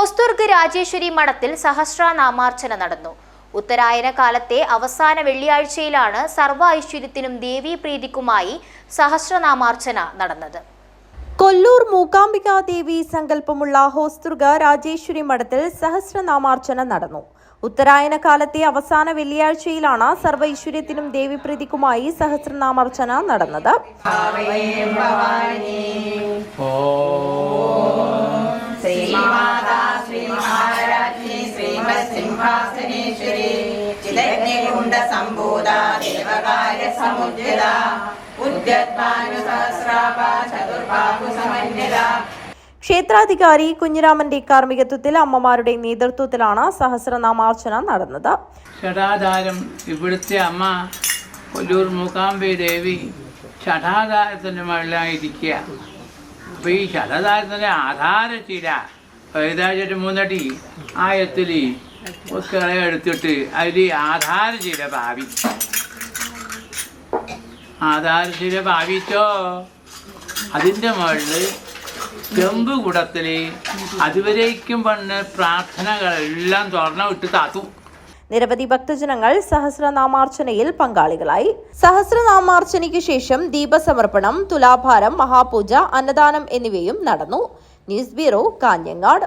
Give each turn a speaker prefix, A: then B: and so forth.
A: ഹോസ്ദുർഗ് രാജേശ്വരി മഠത്തിൽ സഹസ്രനാമാർച്ചന നടന്നു. ഉത്തരായന കാലത്തെ അവസാന വെള്ളിയാഴ്ചയിലാണ് സർവ ഐശ്വര്യത്തിനും ദേവീ പ്രീതിക്കുമായി സഹസ്രനാമാർച്ചന നടന്നത്.
B: കൊല്ലൂർ മൂകാംബികാ ദേവി സങ്കല്പമുള്ള ഹോസ്തുർഗ രാജേശ്വരി മഠത്തിൽ സഹസ്രനാമാർച്ചന നടന്നു. ഉത്തരായന കാലത്തെ അവസാന വെള്ളിയാഴ്ചയിലാണ് സർവൈശ്വര്യത്തിനും ദേവിപ്രീതിക്കുമായി സഹസ്രനാമാർച്ചന നടന്നത്.
C: ശ്രീമത്സിംഹാസനേശ്വരി ചിതജ്ഞകുണ്ട സംഭൂത ദേവകാര്യ സമുദ്യത ഉദ്യത്മാനുസഹസ്രാപ ചതുർഭാഗു സമന്വിത
B: ക്ഷേത്രാധികാരി കുഞ്ഞിരാമന്റെ കാർമ്മികത്വത്തിൽ അമ്മമാരുടെ നേതൃത്വത്തിലാണ് സഹസ്രനാമാർച്ചന നടന്നത്.
D: ഷടാധാരം ഇവിടുത്തെ അമ്മ കൊല്ലൂർ മൂക്കാംബി ദേവി ഷടാധാരത്തിന്റെ മുകളിലായിരിക്കുക അപ്പോൾ ഈ ഷടാധാരത്തിന്റെ ആധാരശില ഏതാഴ്ച മൂന്നടി ആയത്തിൽ ഒക്കെളെ എടുത്തിട്ട് അതിൽ ആധാരശില ഭാവി. ആധാരശില ഭാവിച്ചോ അതിന്റെ മുകളിൽ ചെമ്പ് കുടത്തിൽ അതുവരേക്കും പണ്ട് പ്രാർത്ഥനകളെല്ലാം തുറന്നു വിട്ട് താത്തു.
B: നിരവധി ഭക്തജനങ്ങൾ സഹസ്രനാമാർച്ചനയിൽ പങ്കാളികളായി. സഹസ്രനാമാർച്ചനയ്ക്ക് ശേഷം ദീപസമർപ്പണം തുലാഭാരം മഹാപൂജ അന്നദാനം എന്നിവയും നടന്നു. News bureau Kanhangad.